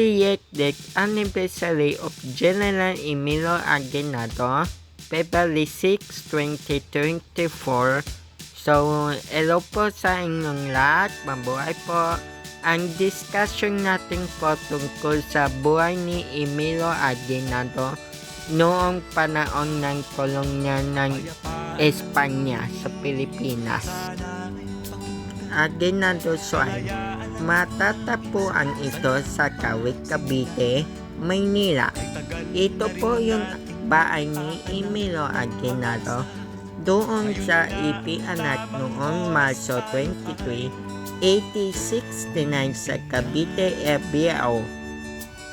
60th anniversary of General Emilio Aguinaldo, February 6, 2024. So, hello po sa inyong lahat. Mabuhay po. Ang discussion natin po tungkol sa buhay ni Emilio Aguinaldo noong panahon ng kolonya ng Espanya sa Pilipinas. Aguinaldo Suay, matatagpuan ito sa Kawit, Cavite, Maynila. Ito po yung bahay ni Emilio Aguinaldo doon sa ipianak noong Marso 23, 1869 sa Cavite, FBO.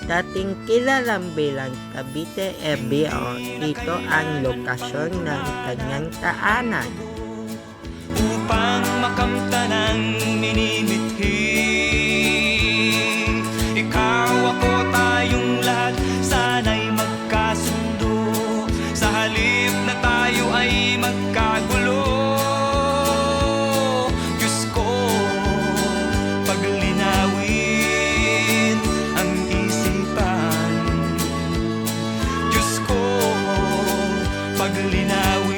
Dating kilalang bilang Cavite FBO, ito ang lokasyon ng kanyang taanan. upang makamta ng minimithi ay magkagulo. Diyos ko, paglinawin ang isipan. Diyos ko, paglinawin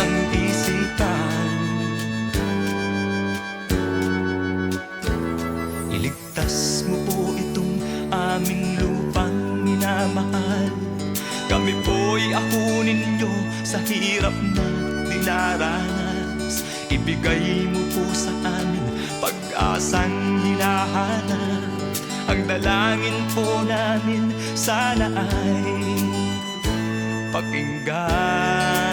ang isipan. Iligtas mo po itong aming lupang minamahal. Kami po'y ahunin ninyo sa hirap na dinaranas. Ibigay mo po sa amin pag-asang hinahanap. Ang dalangin po namin sana ay pakinggan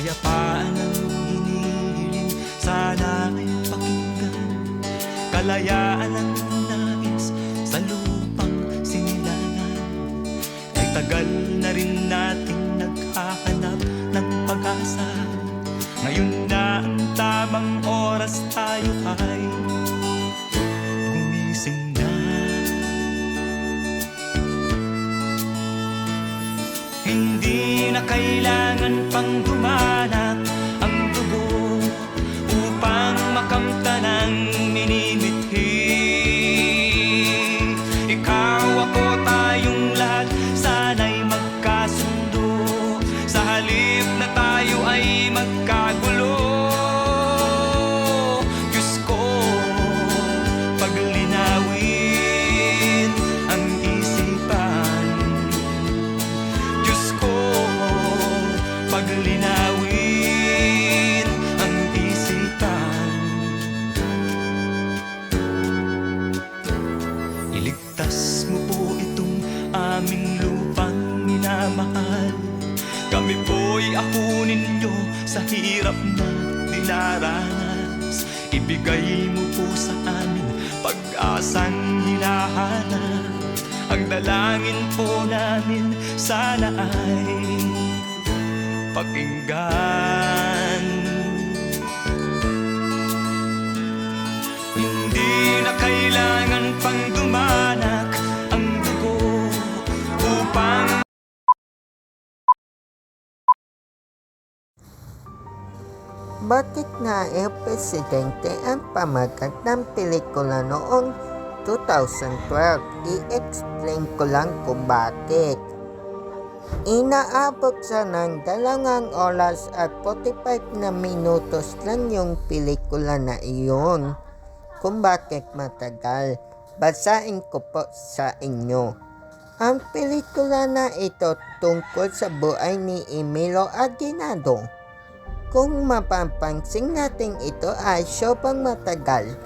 Kapayapaan ang hinihiling. Sana ay pakinggan Kalayaan ang nais Sa lupang sinilangan. Ay tagal na rin nating naghahanap ng pag-asa. Ngayon na ang tamang oras tayo ay Gumising na. Hindi na kailangan pang dumanak ang dugo upang makamta ng minimithi. Ikaw ako tayong lahat sana'y magkasundo sa halip na tayo ay magkagulo. linawin ang isipan. Iligtas mo po itong aming lupang minamahal. Kami po'y ako ninyo sa hirap na dinaranas Ibigay mo po sa amin pag-asang hinahanap. Ang dalangin po namin sana ay pakinggan Hindi na kailangan pang dumanak ang dugo upang Bakit nga El Presidente ang pamagat ng pelikula noong 2012? I-explain ko lang kung bakit. Inaabot sa ng dalawang oras at 45 na minutos lang yung pelikula na iyon. Kung bakit matagal, basahin ko po sa inyo. Ang pelikula na ito tungkol sa buhay ni Emilio Aguinaldo. Kung mapapansin natin ito ay sobrang matagal.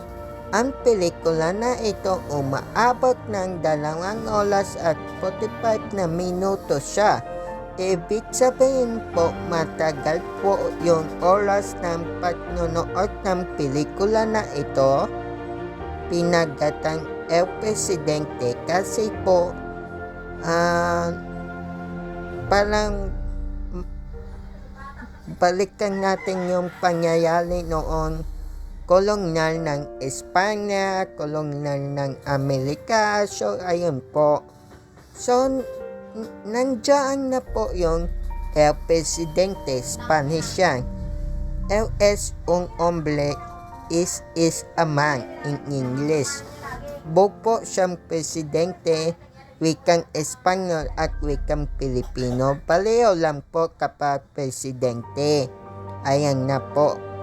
Ang pelikula na ito umaabot ng dalawang oras at 45 na minuto siya. Ibig sabihin po matagal po yung oras ng pagnunood ng pelikula na ito. Pinagatang El Presidente kasi po ah parang balikan natin yung pangyayari noon kolonyal ng Espanya, kolonyal ng Amerika. So, ayun po. So, nandiyan na po yung El Presidente, Spanish yan. El es un hombre, is is a man in English. Buo po siyang presidente, wikang Espanyol at wikang Pilipino. Pareho lang po kapag presidente. Ayan na po.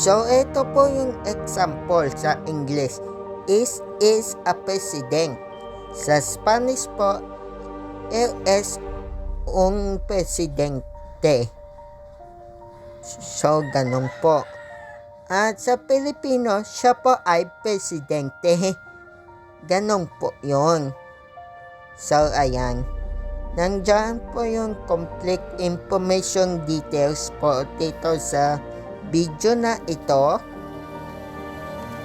So, ito po yung example sa English. Is is a president. Sa Spanish po, es un presidente. So, ganun po. At sa Pilipino, siya po ay presidente. Ganun po yon. So, ayan. Nandiyan po yung complete information details po dito sa video na ito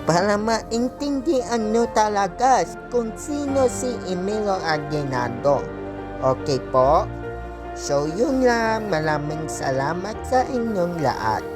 para maintindihan nyo talaga kung sino si Emilio Aguinaldo. Okay po? So yun lang, maraming salamat sa inyong lahat.